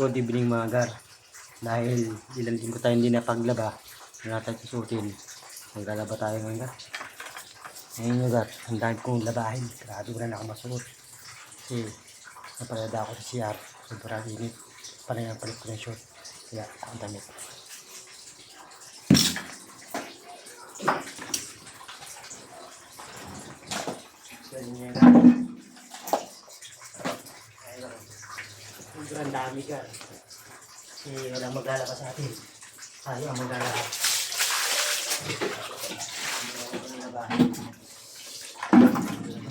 good evening mga gar. Dahil ilang linggo tayo hindi napaglaba, wala tayo susutin. Maglalaba tayo ngayon gar. Ngayon yung gar, ang dami kong labahin. Grabe ko na ako masuot. Kasi napalada ako sa CR. Sobrang init. Panay ang palit ko ng short. Kaya ang damit. Ganyan yan. Sobrang dami ka. Kasi walang maglalaba sa atin. Tayo ang maglalaba.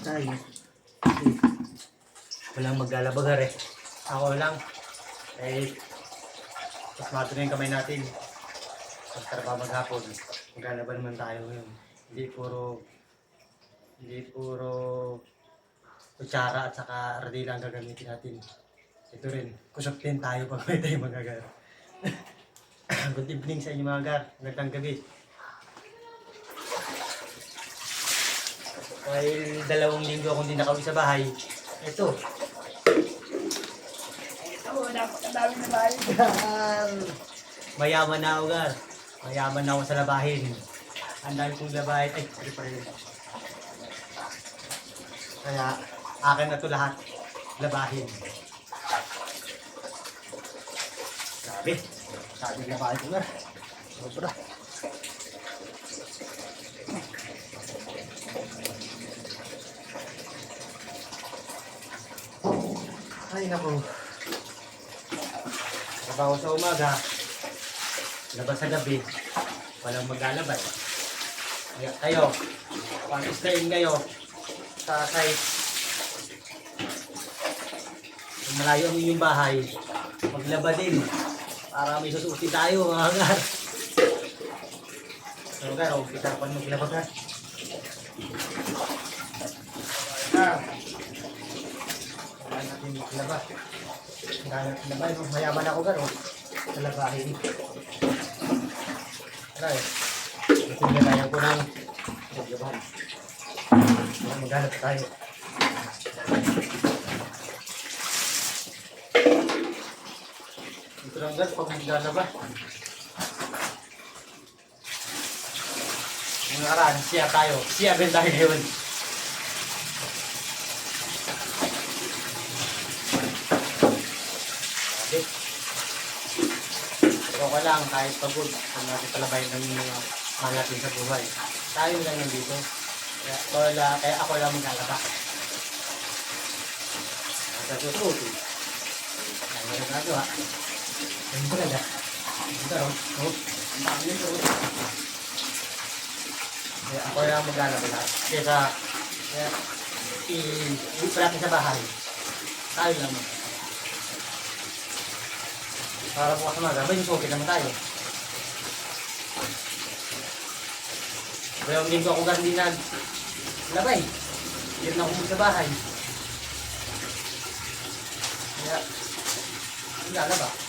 Tayo. Walang maglalaba gar eh. Ako lang. Eh, mas mato na yung kamay natin. Pag trabaho maghapon, maglalaba naman tayo ngayon. Hindi puro hindi puro kutsara at saka radila ang gagamitin natin. Ito rin, kusok din tayo pag may tayo magagar. Good evening sa inyo mga gar. Magandang gabi. Dahil dalawang linggo akong hindi nakauwi sa bahay. Ito. Ito, napakadami na bahay. Mayaman na ako gar. Mayaman na ako sa labahin. Ang dami kong labahin. Ay, sorry pa rin. Kaya akin na to lahat. Labahin. Grabe. Sabi labahin ko na. Sobra. Ay, naku. Trabaho sa umaga. Labas sa gabi. Walang maglalabay. Kaya kayo, pag islayin kayo, sa site. Kung malayo ang inyong bahay, maglaba din. Para may susuti tayo, mga gar. So, gar, huwag kita pa maglaba gar. Gar. Kailangan natin maglaba. Kailangan natin maglaba. no? Mayaman ako gar, oh. Sa labahin. Tara eh. Ito na tayo ko ng maglabahan. Kaya maghanap tayo. Ito lang guys, pag maglalaba. Yung siya tayo. Siya din tayo ngayon. Grabe. Okay lang, kahit pagod. Kung natin palabay ng mga mahal natin sa buhay. Tayo lang nandito. Kaya, wala, kaya ako lang maglalaba. Sa susunod. Ang mga Ang talaga. Ito ro. Oh. Ang dami maglalaba lahat. Kaya sa kaya pa natin sa bahay. Tayo lang Para bukas na maga, may susukin naman tayo. Kaya linggo ako ganun din nag labay. Hindi na ako sa bahay. Kaya, lalaba. Okay,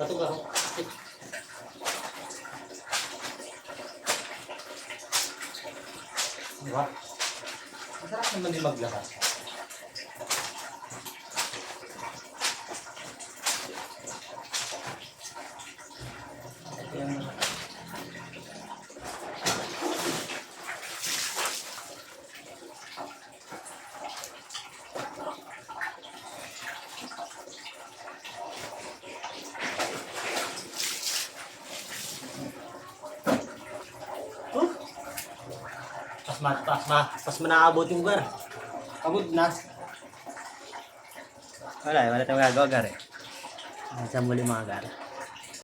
katog ako. Di ba? Masarap naman din maglakad. Pas ma, pas ma, pas manaabot yung gar. Pagod na. Wala, wala tayong magagawa gar eh. Sa muli mga gar.